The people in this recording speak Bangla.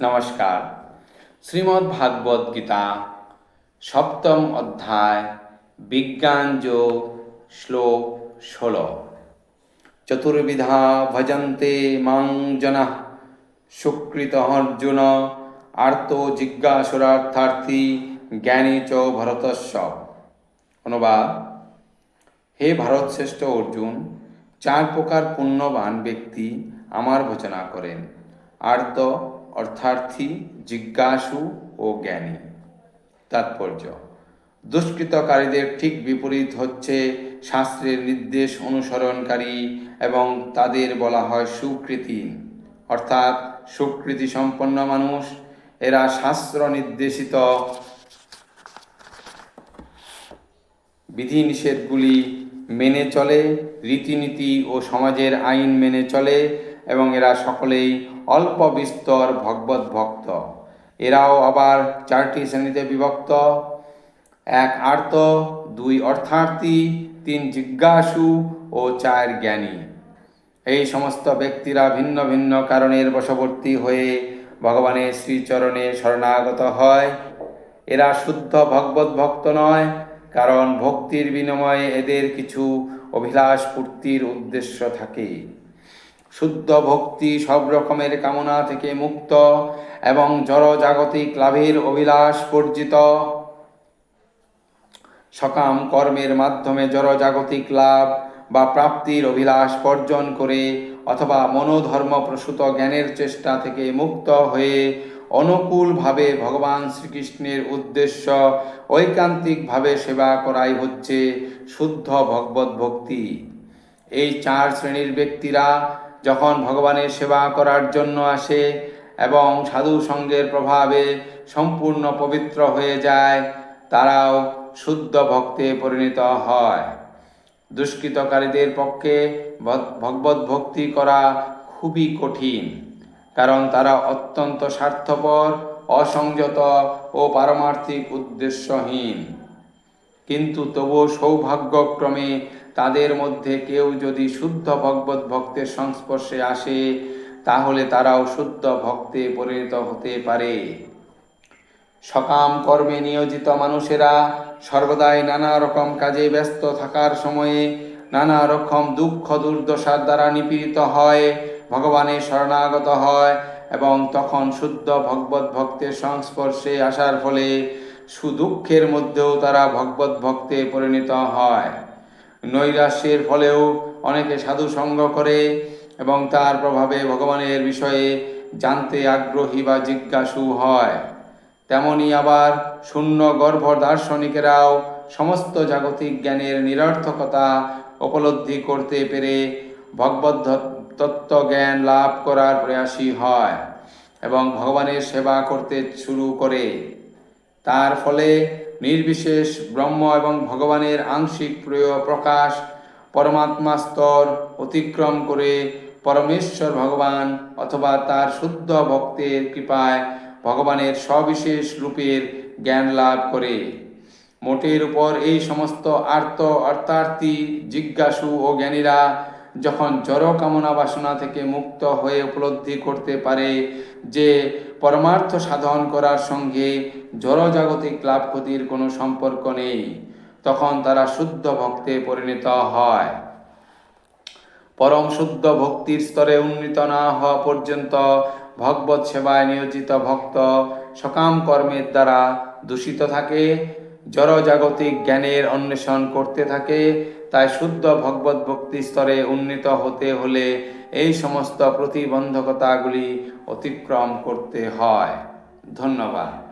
নমস্কার। শ্রীমদ্ ভাগবত গীতা, সপ্তম অধ্যায়, বিজ্ঞান যোগ, শ্লোক ষোলো। চতুর্বিধা ভজন্তে মাং জনা, সুকৃত অর্জুন, আর্ত জিজ্ঞাসুরার্থার্থী জ্ঞানী চ ভরতস্ব। অনুবাদ, হে ভারতশ্রেষ্ঠ অর্জুন, চার প্রকার পুণ্যবান ব্যক্তি আমার ভোজনা করেন। আর্ত অর্থার্থী, জিজ্ঞাসু ও জ্ঞানী। তাৎপর্য। দুষ্কৃতকারীদের ঠিক বিপরীত হচ্ছে শাস্ত্রের নির্দেশ অনুসরণকারী এবং তাদের বলা হয় সুকৃতি। অর্থাৎ সুকৃতি সম্পন্ন মানুষ, এরা শাস্ত্র নির্দেশিত বিধিনিষেধগুলি মেনে চলে, রীতিনীতি ও সমাজের আইন মেনে চলে এবং এরা সকলেই অল্প বিস্তর ভগবত ভক্ত। এরাও আবার চারটি শ্রেণীতে বিভক্ত। এক আর্ত, দুই অর্থার্থী, তিন জিজ্ঞাসু ও চার জ্ঞানী। এই সমস্ত ব্যক্তিরা ভিন্ন ভিন্ন কারণের বশবর্তী হয়ে ভগবানের শ্রীচরণে শরণাগত হয়। এরা শুদ্ধ ভগবত ভক্ত নয়, কারণ ভক্তির বিনিময়ে এদের কিছু অভিলাষ পূর্তির উদ্দেশ্য থাকে। শুদ্ধ ভক্তি সব রকমের কামনা থেকে মুক্ত এবং জড়জাগতিক লাভের অভিলাষ বর্জিত। সকাম কর্মের মাধ্যমে জড়জাগতিক লাভ বা প্রাপ্তির অভিলাষ বর্জন করে অথবা মনোধর্ম প্রসূত জ্ঞানের চেষ্টা থেকে মুক্ত হয়ে অনুকূলভাবে ভগবান শ্রীকৃষ্ণের উদ্দেশ্য ঐকান্তিকভাবে সেবা করাই হচ্ছে শুদ্ধ ভগবত ভক্তি এই চার শ্রেণির ব্যক্তিরা যখন ভগবানের সেবা করার জন্য আসে এবং সাধু সঙ্গের প্রভাবে সম্পূর্ণ পবিত্র হয়ে যায়, তারাও শুদ্ধ ভক্তে পরিণত হয়। দুষ্কৃতকারীদের পক্ষে ভগবত ভক্তি করা খুবই কঠিন, কারণ তারা অত্যন্ত স্বার্থপর, অসংযত ও পারমার্থিক উদ্দেশ্যহীন। কিন্তু তবুও সৌভাগ্যক্রমে তাদের মধ্যে কেউ যদি শুদ্ধ ভগবত ভক্তের সংস্পর্শে আসে, তাহলে তারাও শুদ্ধ ভক্তে পরিণত হতে পারে। সকাম কর্মে নিয়োজিত মানুষেরা সর্বদাই নানা রকম কাজে ব্যস্ত থাকার সময়ে নানা রকম দুঃখ দুর্দশার দ্বারা নিপীড়িত হয় ভগবানের শরণাগত হয় এবং তখন শুদ্ধ ভগবত ভক্তের সংস্পর্শে আসার ফলে সুদুঃখের মধ্যেও তারা ভগবত ভক্তে পরিণত হয়। নৈরাশ্যের ফলেও অনেকে সাধু সঙ্গ করে এবং তার প্রভাবে ভগবানের বিষয়ে জানতে আগ্রহী বা জিজ্ঞাসু হয়। তেমনি আবার শূন্য গর্ভ দার্শনিকেরাও সমস্ত জাগতিক জ্ঞানের নিরর্থকতা উপলব্ধি করতে পেরে ভগবত তত্ত্ব জ্ঞান লাভ করার প্রয়াসী হয় এবং ভগবানের সেবা করতে শুরু করে। তার ফলে নির্বিশেষ ব্রহ্ম এবং ভগবানের আংশিক প্রিয় প্রকাশ, পরমাত্মা স্তর অতিক্রম করে পরমেশ্বর ভগবান অথবা তার শুদ্ধ ভক্তের কৃপায় ভগবানের সবিশেষ রূপের জ্ঞান লাভ করে। মোটের উপর এই সমস্ত আর্ত অর্থার্থী, জিজ্ঞাসু ও জ্ঞানীরা যখন জড় কামনা বাসনা থেকে মুক্ত হয়ে উপলব্ধি করতে পারে যে পরমার্থ সাধন করার সঙ্গে জড়জাগতিক লাভ ক্ষতির কোনো সম্পর্ক নেই। তখন তারা শুদ্ধ ভক্তে পরিণত হয়। পরম শুদ্ধ ভক্তির স্তরে উন্নীত না হওয়া পর্যন্ত ভগবত সেবায় নিয়োজিত ভক্ত সকাম কর্মের দ্বারা দূষিত থাকে, জড়জাগতিক জ্ঞানের অন্বেষণ করতে থাকে, তাই শুদ্ধ ভগবত ভক্তি স্তরে উন্নীত হতে হলে এই সমস্ত প্রতিবন্ধকতাগুলি অতিক্রম করতে হয়। ধন্যবাদ।